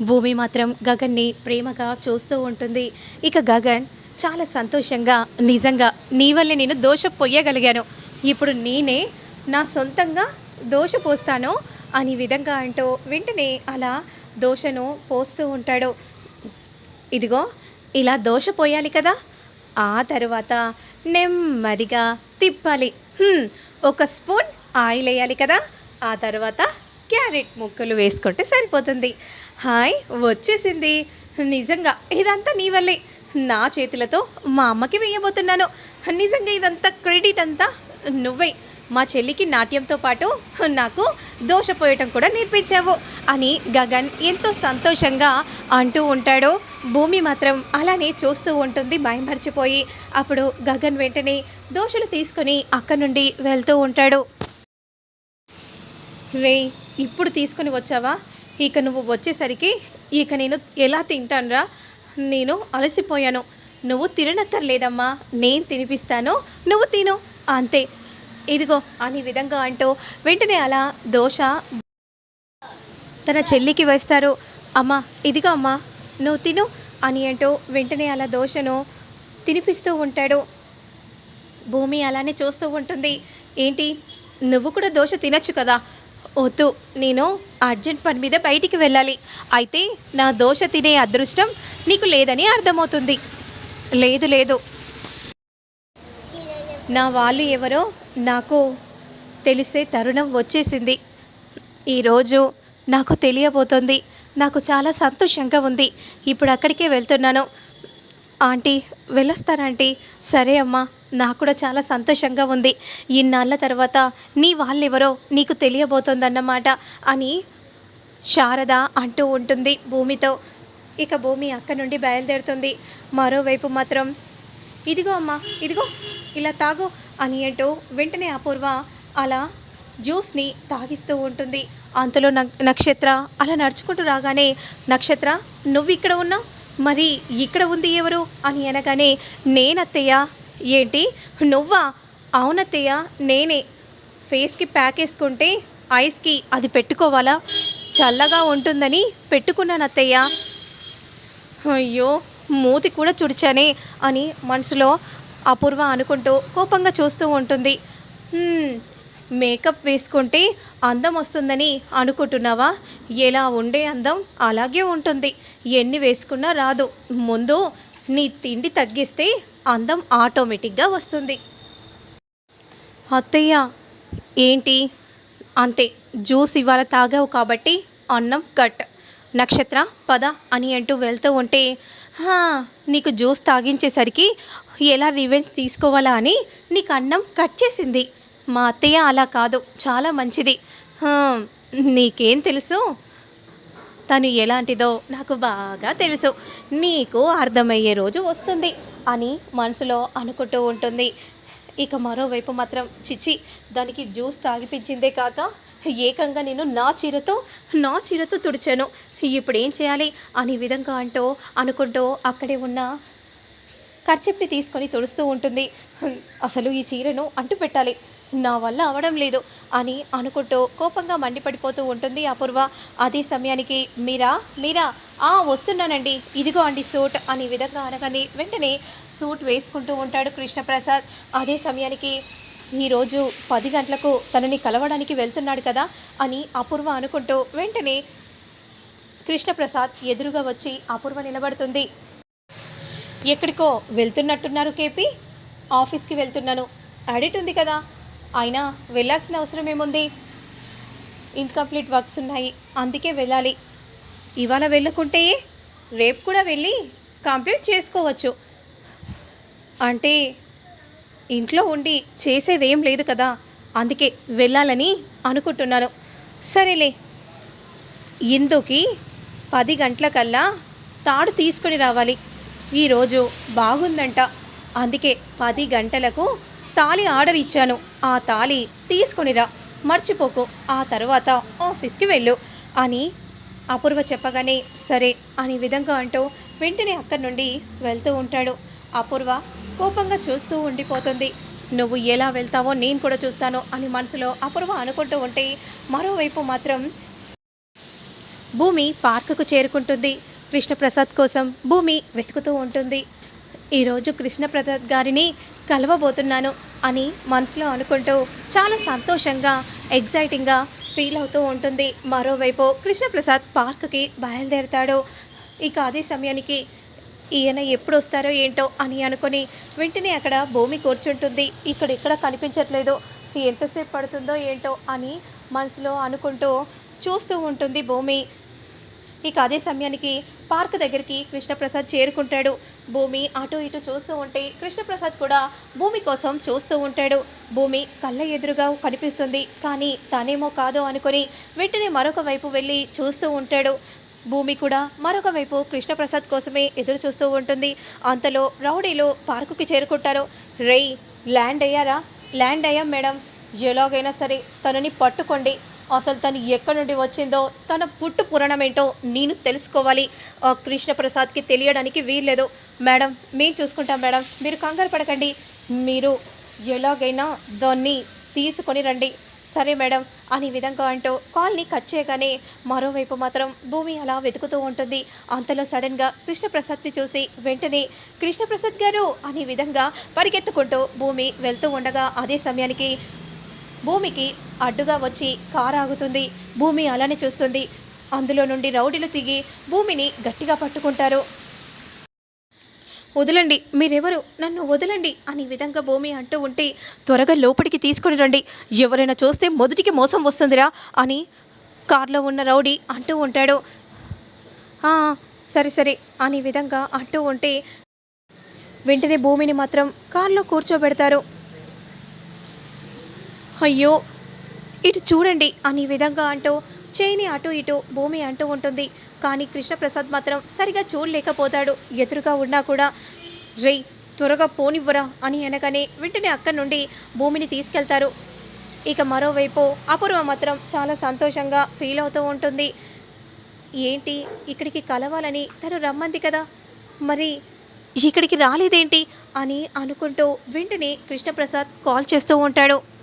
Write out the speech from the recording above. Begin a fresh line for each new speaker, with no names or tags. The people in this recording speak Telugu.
భూమి మాత్రం గగన్ని ప్రేమగా చూస్తూ ఉంటుంది. ఇక గగన్ చాలా సంతోషంగా నిజంగా నీ వల్లే నేను దోష పొయ్యగలిగాను. ఇప్పుడు నేనే నా సొంతంగా దోష పోస్తాను అని విధంగా అంటూ వెంటనే అలా దోషను పోస్తూ ఉంటాడు. ఇదిగో ఇలా దోష పోయాలి కదా? ఆ తర్వాత నెమ్మదిగా తిప్పాలి. ఒక స్పూన్ ఆయిల్ వేయాలి కదా? ఆ తర్వాత క్యారెట్ ముక్కలు వేసుకుంటే సరిపోతుంది. హాయ్ వచ్చేసింది. నిజంగా ఇదంతా నీ వల్లే. నా చేతులతో మా అమ్మకి వేయబోతున్నాను. నిజంగా ఇదంతా క్రెడిట్ అంతా నువ్వే. మా చెల్లికి నాట్యంతో పాటు నాకు దోష పోయటం కూడా నేర్పించావు అని గగన్ ఎంతో సంతోషంగా అంటూ ఉంటాడు. భూమి మాత్రం అలానే చూస్తూ ఉంటుంది భయం మర్చిపోయి అప్పుడు గగన్ వెంటనే దోషలు తీసుకొని అక్కడి నుండి వెళ్తూ ఉంటాడు. రే ఇప్పుడు తీసుకొని వచ్చావా? ఇక నువ్వు వచ్చేసరికి ఇక నేను ఎలా తింటానురా? నేను అలసిపోయాను. నువ్వు తిననక్కర్లేదమ్మా. నేను తినిపిస్తాను. నువ్వు తిను. అంతే. ఇదిగో అని విధంగా అంటూ వెంటనే అలా దోశ తన చెల్లికి వేస్తారు. అమ్మా ఇదిగో అమ్మా నువ్వు తిను అని అంటూ వెంటనే అలా దోశను తినిపిస్తూ ఉంటాడు. భూమి అలానే చూస్తూ ఉంటుంది. ఏంటి? నువ్వు కూడా దోశ తినచ్చు కదా? వద్దు నేను అర్జెంట్ పని మీద బయటికి వెళ్ళాలి. అయితే నా దోశ తినే అదృష్టం నీకు లేదని అర్థమవుతుంది. లేదు లేదు. నా వాళ్ళు ఎవరో నాకు తెలిసే తరుణం వచ్చేసింది. ఈరోజు నాకు తెలియబోతోంది. నాకు చాలా సంతోషంగా ఉంది. ఇప్పుడు అక్కడికే వెళ్తున్నాను. ఆంటీ వెళ్ళొస్తారా ఆంటీ? సరే అమ్మా. నాకు కూడా చాలా సంతోషంగా ఉంది. ఇన్నాళ్ళ తర్వాత నీ వాళ్ళెవరో నీకు తెలియబోతోందన్నమాట అని శారద అంటూ ఉంటుంది భూమితో. ఇక భూమి అక్క నుండి బయలుదేరుతుంది. మరోవైపు మాత్రం ఇదిగో అమ్మా ఇదిగో ఇలా తాగు అని అంటూ వెంటనే అపూర్వ అలా జ్యూస్ని తాగిస్తూ ఉంటుంది. అంతలో నక్షత్ర అలా నడుచుకుంటూ రాగానే నక్షత్ర నువ్వు ఇక్కడ ఉన్నావు? మరి ఇక్కడ ఉంది ఎవరు? అని అనగానే నేనత్తయ్య ఏంటి? నువ్వా? అవునత్తయ్య నేనే. ఫేస్కి ప్యాక్ వేసుకుంటే ఐస్కి అది పెట్టుకోవాలా? చల్లగా ఉంటుందని పెట్టుకున్నాను అత్తయ్య అయ్యో మూతి కూడా చుడిచానే అని మనసులో అపూర్వ అనుకుంటూ కోపంగా చూస్తూ ఉంటుంది. మేకప్ వేసుకుంటే అందం వస్తుందని అనుకుంటున్నావా? ఎలా ఉండే అందం అలాగే ఉంటుంది. ఎన్ని వేసుకున్నా రాదు. ముందు నీ తిండి తగ్గిస్తే అందం ఆటోమేటిక్గా వస్తుంది. అత్తయ్య ఏంటి? అంతే జ్యూస్ ఇవాళ తాగావు కాబట్టి అన్నం కట్. నక్షత్ర పద అని అంటూ వెళ్తూ ఉంటే "హా, నీకు జ్యూస్ తాగించేసరికి ఎలా రివెంజ్ తీసుకోవాలా అని నీకు అన్నం కట్ చేసింది. మా అత్తయ్య అలా కాదు చాలా మంచిది. నీకేం తెలుసు? తను ఎలాంటిదో నాకు బాగా తెలుసు. నీకు అర్థమయ్యే రోజు వస్తుంది అని మనసులో అనుకుంటూ ఉంటుంది. ఇక మరోవైపు మాత్రం చిచి దానికి జ్యూస్ తాగిపించిందే కాక ఏకంగా నేను నా చీరతో నా చీరతో తుడిచాను. ఇప్పుడు ఏం చేయాలి? అనే విధంగా అంటూ అనుకుంటూ అక్కడే ఉన్న ఖర్చుని తీసుకొని తుడుస్తూ ఉంటుంది. అసలు ఈ చీరను అంటు పెట్టాలి నా వల్ల అవడం లేదు అని అనుకుంటూ కోపంగా మండిపడిపోతూ ఉంటుంది అపూర్వ. అదే సమయానికి మీరా? మీరా? ఆ వస్తున్నానండి. ఇదిగో అండి సూట్ అని విధంగా అనగానే వెంటనే సూట్ వేసుకుంటూ ఉంటాడు కృష్ణప్రసాద్. అదే సమయానికి ఈరోజు పది గంటలకు తనని కలవడానికి వెళ్తున్నాడు కదా అని అపూర్వ అనుకుంటూ వెంటనే కృష్ణప్రసాద్ ఎదురుగా వచ్చి అపూర్వ నిలబడుతుంది. ఎక్కడికో వెళ్తున్నట్టున్నారు కేపీ. ఆఫీస్కి వెళ్తున్నాను. అడిట్ ఉంది కదా. అయినా వెళ్ళాల్సిన అవసరం ఏముంది? ఇన్కంప్లీట్ వర్క్స్ ఉన్నాయి. అందుకే వెళ్ళాలి. ఇవాళ వెళ్ళకుంటే రేపు కూడా వెళ్ళి కంప్లీట్ చేసుకోవచ్చు. అంటే ఇంట్లో ఉండి చేసేదేం లేదు కదా. అందుకే వెళ్ళాలని అనుకుంటున్నాను. సరేలే. ఇందుకి పది గంటలకల్లా తాడు తీసుకొని రావాలి. ఈరోజు బాగుందంట. అందుకే పది గంటలకు తాళి ఆర్డర్ ఇచ్చాను. ఆ తాళి తీసుకొనిరా మర్చిపోకు. ఆ తర్వాత ఆఫీస్కి వెళ్ళు. అని అపూర్వ చెప్పగానే సరే అనే విధంగా అంటూ వెంటనే అక్కడి నుండి వెళ్తూ ఉంటాడు. అపూర్వ కోపంగా చూస్తూ ఉండిపోతుంది. నువ్వు ఎలా వెళ్తావో నేను కూడా చూస్తాను అని మనసులో అపూర్వ అనుకుంటూ ఉంటే మరోవైపు మాత్రం భూమి పార్కుకు చేరుకుంటుంది. కృష్ణప్రసాద్ కోసం భూమి వెతుకుతూ ఉంటుంది. ఈరోజు కృష్ణప్రసాద్ గారిని కలవబోతున్నాను అని మనసులో అనుకుంటూ చాలా సంతోషంగా ఎగ్జైటింగ్గా ఫీల్ అవుతూ ఉంటుంది. మరోవైపు కృష్ణప్రసాద్ పార్క్కి బయలుదేరుతాడు. ఇక అదే సమయానికి ఈయన ఎప్పుడు వస్తారో ఏంటో అని అనుకుని వెంటనే అక్కడ భూమి కూర్చుంటుంది. ఇక్కడ ఎక్కడ కనిపించట్లేదు. ఎంతసేపు పడుతుందో ఏంటో అని మనసులో అనుకుంటూ చూస్తూ ఉంటుంది భూమి. ఇక అదే సమయానికి పార్క్ దగ్గరికి కృష్ణప్రసాద్ చేరుకుంటాడు. భూమి అటు ఇటు చూస్తూ ఉంటే కృష్ణప్రసాద్ కూడా భూమి కోసం చూస్తూ ఉంటాడు. భూమి కళ్ళ ఎదురుగా కనిపిస్తుంది. కానీ తనేమో కాదో అనుకొని వెంటనే మరొక వైపు వెళ్ళి చూస్తూ ఉంటాడు. భూమి కూడా మరొక వైపు కృష్ణప్రసాద్ కోసమే ఎదురు చూస్తూ ఉంటుంది. అంతలో రౌడీలు పార్కుకి చేరుకుంటారు. రేయ్ ల్యాండ్ అయ్యారా? ల్యాండ్ అయ్యాం మేడం. ఎలాగైనా సరే తనని పట్టుకోండి. అసలు తను ఎక్కడి నుండి వచ్చిందో తన పుట్టు పురాణం ఏంటో నేను తెలుసుకోవాలి. కృష్ణప్రసాద్కి తెలియడానికి వీల్లేదు. మేడం మేము చూసుకుంటాం మేడం. మీరు కంగారు పడకండి. మీరు ఎలాగైనా దాన్ని తీసుకొని రండి. సరే మేడం అని విధంగా అంటూ కాల్ని కట్ చేయగానే మరోవైపు మాత్రం భూమి అలా వెతుకుతూ ఉంటుంది. అంతలో సడన్గా కృష్ణప్రసాద్ని చూసి వెంటనే కృష్ణప్రసాద్ గారు అనే విధంగా పరిగెత్తుకుంటూ భూమి వెళ్తూ ఉండగా అదే సమయానికి భూమికి అడ్డుగా వచ్చి కారు ఆగుతుంది భూమి అలానే చూస్తుంది. అందులో నుండి రౌడీలు దిగి భూమిని గట్టిగా పట్టుకుంటారు. వదలండి మీరెవరు? నన్ను వదలండి అనే విధంగా భూమి అంటూ ఉంటే త్వరగా లోపలికి తీసుకుని రండి. ఎవరైనా చూస్తే మొదటికి మోసం వస్తుందిరా అని కారులో ఉన్న రౌడీ అంటూ ఉంటాడు. సరే సరే అనే విధంగా అంటూ ఉంటే వెంటనే భూమిని మాత్రం కారులో కూర్చోబెడతారు. అయ్యో ఇటు చూడండి అనే విధంగా అంటూ చేయిని అటు ఇటు భూమి అంటూ ఉంటుంది. కానీ కృష్ణప్రసాద్ మాత్రం సరిగా చూడలేకపోతాడు. ఎదురుగా ఉన్నా కూడా రేయ్ త్వరగా పోనివ్వరా అని అనగానే వెంటనే అక్కడి నుండి భూమిని తీసుకెళ్తారు. ఇక మరోవైపు అపూర్వ మాత్రం చాలా సంతోషంగా ఫీల్ అవుతూ ఉంటుంది. ఏంటి ఇక్కడికి కలవాలని తను రమ్మంది కదా? మరి ఇక్కడికి రాలేదేంటి? అని అనుకుంటూ వెంటనే కృష్ణప్రసాద్ కాల్ చేస్తూ ఉంటాడు.